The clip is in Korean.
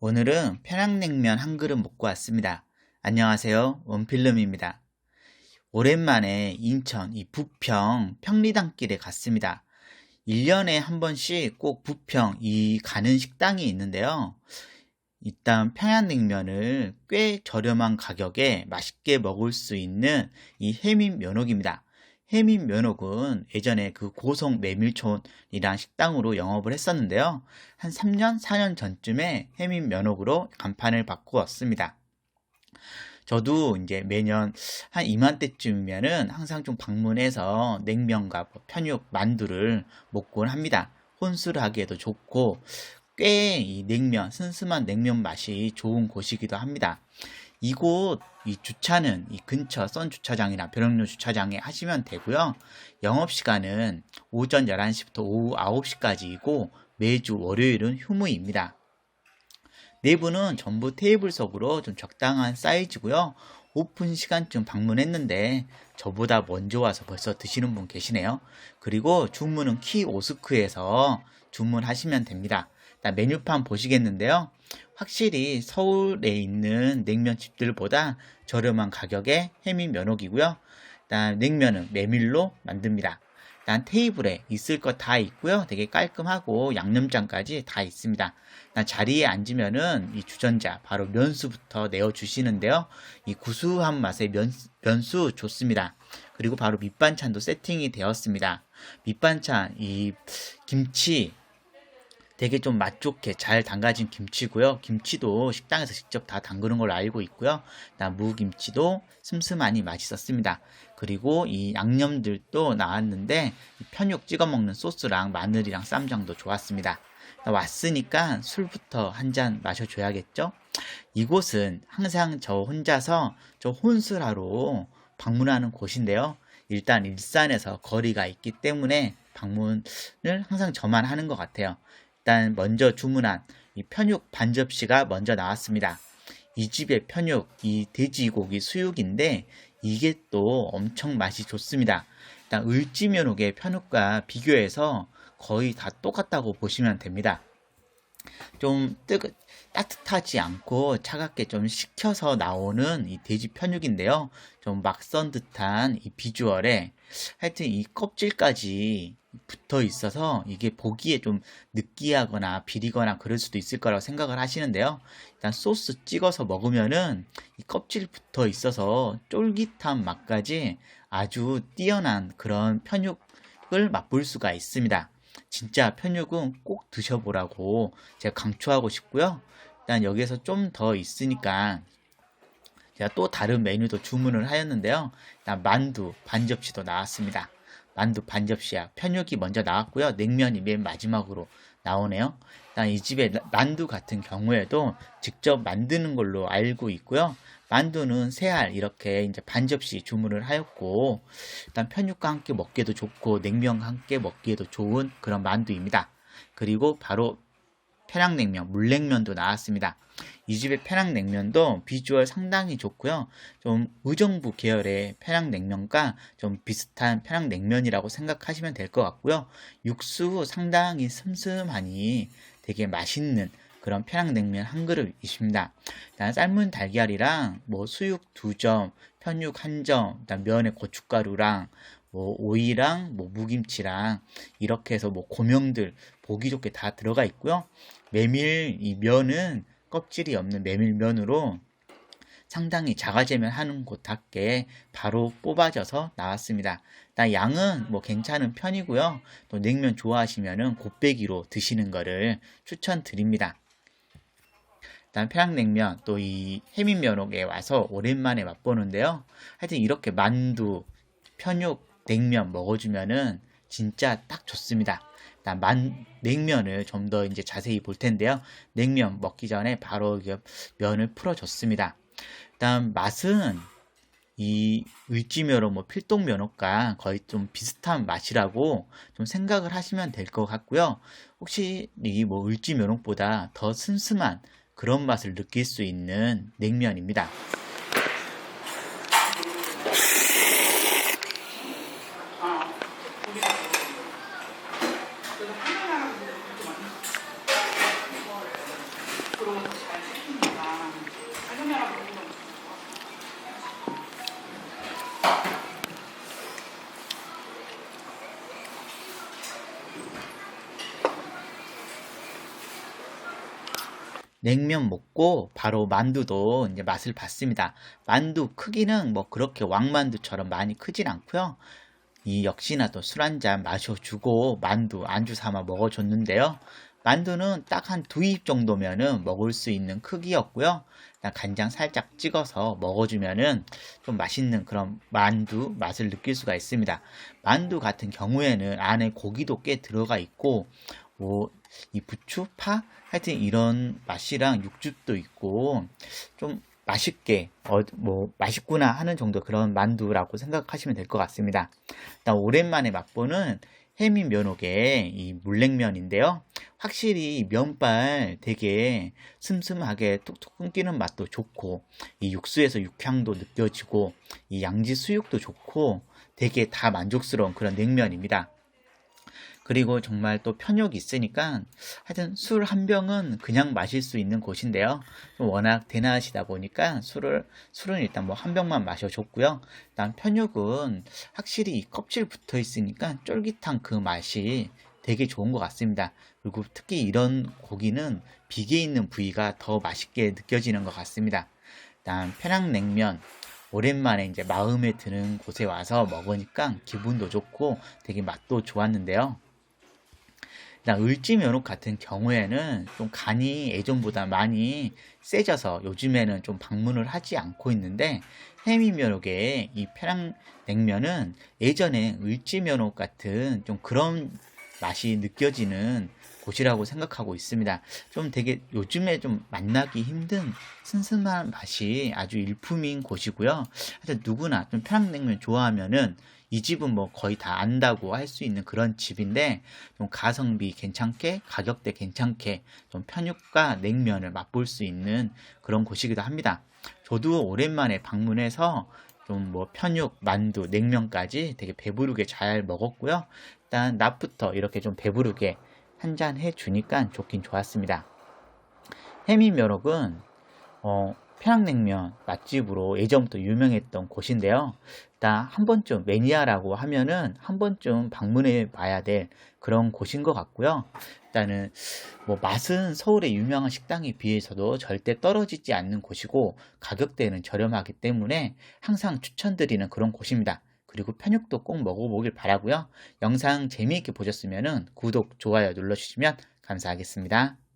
오늘은 평양냉면 한 그릇 먹고 왔습니다. 안녕하세요. 원필름입니다. 오랜만에 인천 이 부평 평리단길에 갔습니다. 1년에 한 번씩 꼭 부평 이 가는 식당이 있는데요. 일단 평양냉면을 꽤 저렴한 가격에 맛있게 먹을 수 있는 이 해민 면옥입니다. 해민 면옥은 예전에 그 고성 메밀촌이란 식당으로 영업을 했었는데요. 한 3년, 4년 전쯤에 해민 면옥으로 간판을 바꾸었습니다. 저도 이제 매년 한 이맘때쯤이면은 항상 좀 방문해서 냉면과 뭐 편육, 만두를 먹곤 합니다. 혼술을 하기에도 좋고 꽤 이 냉면, 슴슴한 냉면 맛이 좋은 곳이기도 합니다. 이곳 이 주차는 이 근처 썬 주차장이나 벼락로 주차장에 하시면 되고요. 영업 시간은 오전 11시부터 오후 9시까지이고 매주 월요일은 휴무입니다. 내부는 전부 테이블석으로 좀 적당한 사이즈고요. 오픈 시간쯤 방문했는데 저보다 먼저 와서 벌써 드시는 분 계시네요. 그리고 주문은 키오스크에서 주문하시면 됩니다. 메뉴판 보시겠는데요. 확실히 서울에 있는 냉면집들보다 저렴한 가격에 해민 면옥이고요. 일단 냉면은 메밀로 만듭니다. 일단 테이블에 있을 것 다 있고요. 되게 깔끔하고 양념장까지 다 있습니다. 자리에 앉으면은 이 주전자 바로 면수부터 내어 주시는데요. 이 구수한 맛의 면, 면수 좋습니다. 그리고 바로 밑반찬도 세팅이 되었습니다. 밑반찬 이 김치 되게 좀 맛 좋게 잘 담가진 김치고요. 김치도 식당에서 직접 다 담그는 걸로 알고 있고요. 무김치도 슴슴하니 맛있었습니다. 그리고 이 양념들도 나왔는데 편육 찍어 먹는 소스랑 마늘이랑 쌈장도 좋았습니다. 왔으니까 술부터 한 잔 마셔줘야겠죠? 이곳은 항상 저 혼자서 저 혼술하러 방문하는 곳인데요. 일단 일산에서 거리가 있기 때문에 방문을 항상 저만 하는 것 같아요. 일단 먼저 주문한 이 편육 반 접시가 먼저 나왔습니다. 이 집의 편육, 이 돼지고기 수육인데 이게 또 엄청 맛이 좋습니다. 일단 을지면옥의 편육과 비교해서 거의 다 똑같다고 보시면 됩니다. 좀 뜨거, 따뜻하지 않고 차갑게 좀 식혀서 나오는 이 돼지 편육인데요. 좀 막선 듯한 이 비주얼에 하여튼 이 껍질까지 붙어 있어서 이게 보기에 좀 느끼하거나 비리거나 그럴 수도 있을 거라고 생각을 하시는데요. 일단 소스 찍어서 먹으면은 이 껍질 붙어 있어서 쫄깃한 맛까지 아주 뛰어난 그런 편육을 맛볼 수가 있습니다. 진짜 편육은 꼭 드셔보라고 제가 강추하고 싶고요. 일단 여기에서 좀 더 있으니까 제가 또 다른 메뉴도 주문을 하였는데요. 일단 만두 반 접시도 나왔습니다. 만두 반 접시야. 편육이 먼저 나왔고요. 냉면이 맨 마지막으로 나오네요. 일단 이 집에 만두 같은 경우에도 직접 만드는 걸로 알고 있고요. 만두는 세 알 이렇게 이제 반 접시 주문을 하였고 일단 편육과 함께 먹기에도 좋고 냉면과 함께 먹기에도 좋은 그런 만두입니다. 그리고 바로 평양냉면, 물냉면도 나왔습니다. 이 집의 평양냉면도 비주얼 상당히 좋고요. 좀 의정부 계열의 평양냉면과 좀 비슷한 평양냉면이라고 생각하시면 될 것 같고요. 육수 상당히 슴슴하니 되게 맛있는 그런 평양냉면 한 그릇이십니다. 일단 삶은 달걀이랑 뭐 수육 두 점, 편육 한 점, 일단 면에 고춧가루랑 뭐 오이랑 뭐 무김치랑 이렇게 해서 뭐 고명들 보기 좋게 다 들어가 있고요. 메밀 이 면은 껍질이 없는 메밀면으로 상당히 자가제면 하는 곳답게 바로 뽑아져서 나왔습니다. 양은 뭐 괜찮은 편이고요. 또 냉면 좋아하시면은 곱빼기로 드시는 거를 추천드립니다. 일단 평양냉면 또 이 해민면옥에 와서 오랜만에 맛보는데요. 하여튼 이렇게 만두, 편육, 냉면 먹어주면은 진짜 딱 좋습니다. 만 냉면을 좀 더 이제 자세히 볼 텐데요. 냉면 먹기 전에 바로 면을 풀어줬습니다. 일단 맛은 이 을지면옥 뭐 필동면옥과 거의 좀 비슷한 맛이라고 좀 생각을 하시면 될 것 같고요. 혹시 이 뭐 을지면옥보다 더 슴슴한 그런 맛을 느낄 수 있는 냉면입니다. 그런 것도 잘 시키니까 짜장면랑 먹는 건 냉면 먹고 바로 만두도 이제 맛을 봤습니다. 만두 크기는 뭐 그렇게 왕만두처럼 많이 크진 않고요. 이 역시나 또 술 한 잔 마셔주고 만두 안주 삼아 먹어줬는데요. 만두는 딱 한 두 입 정도면은 먹을 수 있는 크기였고요. 간장 살짝 찍어서 먹어주면은 좀 맛있는 그런 만두 맛을 느낄 수가 있습니다. 만두 같은 경우에는 안에 고기도 꽤 들어가 있고, 뭐, 이 부추, 파? 하여튼 이런 맛이랑 육즙도 있고, 좀 맛있게, 어, 뭐, 맛있구나 하는 정도 그런 만두라고 생각하시면 될 것 같습니다. 일단 오랜만에 맛보는 해민 면옥의 이 물냉면인데요. 확실히 면발 되게 슴슴하게 툭툭 끊기는 맛도 좋고, 이 육수에서 육향도 느껴지고, 이 양지 수육도 좋고, 되게 다 만족스러운 그런 냉면입니다. 그리고 정말 또 편육이 있으니까 하여튼 술 한 병은 그냥 마실 수 있는 곳인데요. 좀 워낙 대낮이다 보니까 술을 술은 일단 뭐 한 병만 마셔줬고요. 일단 편육은 확실히 이 껍질 붙어 있으니까 쫄깃한 그 맛이 되게 좋은 것 같습니다. 그리고 특히 이런 고기는 비계 있는 부위가 더 맛있게 느껴지는 것 같습니다. 일단 평양냉면 오랜만에 이제 마음에 드는 곳에 와서 먹으니까 기분도 좋고 되게 맛도 좋았는데요. 을지면옥 같은 경우에는 좀 간이 예전보다 많이 세져서 요즘에는 좀 방문을 하지 않고 있는데 해미면옥의 이 평양냉면은 예전에 을지면옥 같은 좀 그런 맛이 느껴지는 곳이라고 생각하고 있습니다. 좀 되게 요즘에 좀 만나기 힘든 슴슴한 맛이 아주 일품인 곳이고요. 하여튼 누구나 좀 평양냉면 좋아하면은 이 집은 뭐 거의 다 안다고 할 수 있는 그런 집인데 좀 가성비 괜찮게 가격대 괜찮게 좀 편육과 냉면을 맛볼 수 있는 그런 곳이기도 합니다. 저도 오랜만에 방문해서 좀 뭐 편육, 만두, 냉면까지 되게 배부르게 잘 먹었고요. 일단 낮부터 이렇게 좀 배부르게 한 잔 해주니까 좋긴 좋았습니다. 해미면옥은 어, 평양냉면 맛집으로 예전부터 유명했던 곳인데요. 일단 한 번쯤 매니아라고 하면은 한 번쯤 방문해 봐야 될 그런 곳인 것 같고요. 일단은 뭐 맛은 서울의 유명한 식당에 비해서도 절대 떨어지지 않는 곳이고 가격대는 저렴하기 때문에 항상 추천드리는 그런 곳입니다. 그리고 편육도 꼭 먹어보길 바라고요. 영상 재미있게 보셨으면 구독, 좋아요 눌러주시면 감사하겠습니다.